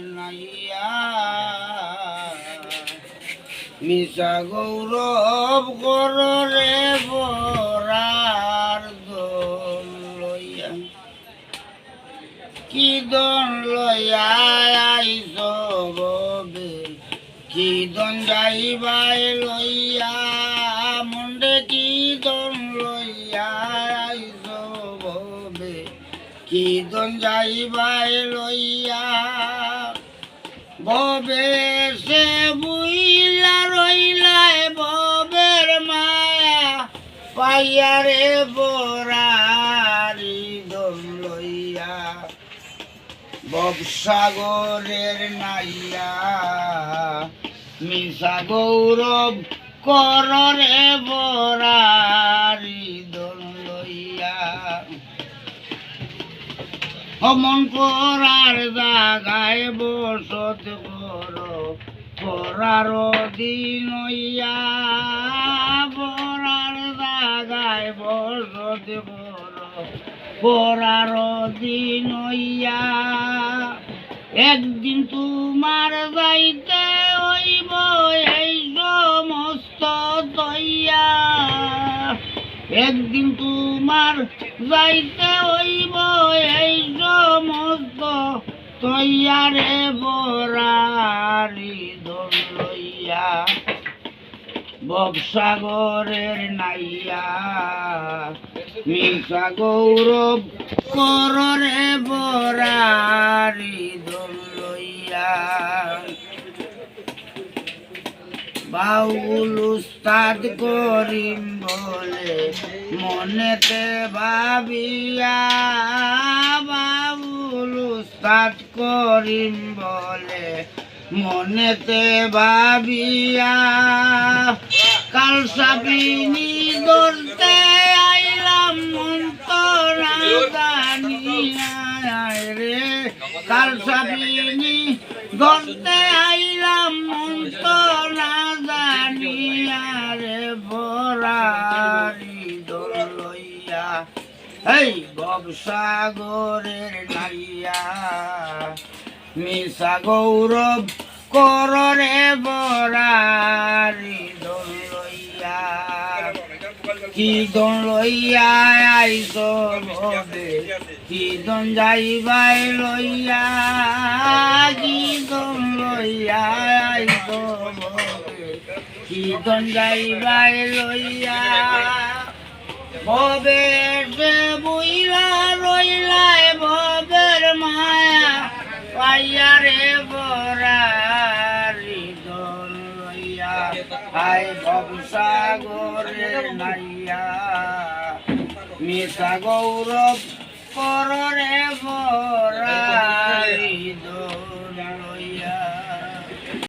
নাইয়া মিশা গৌরব কররে বরার দোল লইয়া। কি দন লইয়া আইস ববে? কি দন যাইবাই লইয়া? মন্ডে কি দন লইয়া আইস ববে? কি দন যাইবাই লইয়া? ববে সে বুইলা রইলাই ববের মায়া পাইয়া রে বরারি দম নাইয়া, মিশা গৌরব কররে বরারি দম লইয়া। অমন করার জাগায় বসত কর, করার দিন বরার জাগায় বসত কর, করার দিন একদিন তোমার যাইতে হইব এই সমস্ত তৈয়া একদিন তোমার যাইতে হইব ববসাগরের নাইয়া। মিশা গৌরব কররে বরারি দোল লইয়া। বাউল উস্তাদ করিম বলে মনেতে ভাবিয়া। বাউল উস্তাদ করিম বলে মনেতে ভাবিয়া কাল সাবিনী ধরতে আইলাম মন্তরা জানিয়া রে, কাল সাবিনী ধরতে আইলাম মন্তরা জানিয়া রে বরারি দোল লইয়া, এই ববসাগরের নাইয়া। মিশা গৌরব কররে বরারি দোল লইয়া কি দন লইয়া আইস ভবে কি দন যাইবাই লইয়া? কি দন লইয়া আইস ভবে কি দন যাইবাই লইয়া? ভবে আই ভবসাগরে নাইয়া। মিশা গৌরব কররে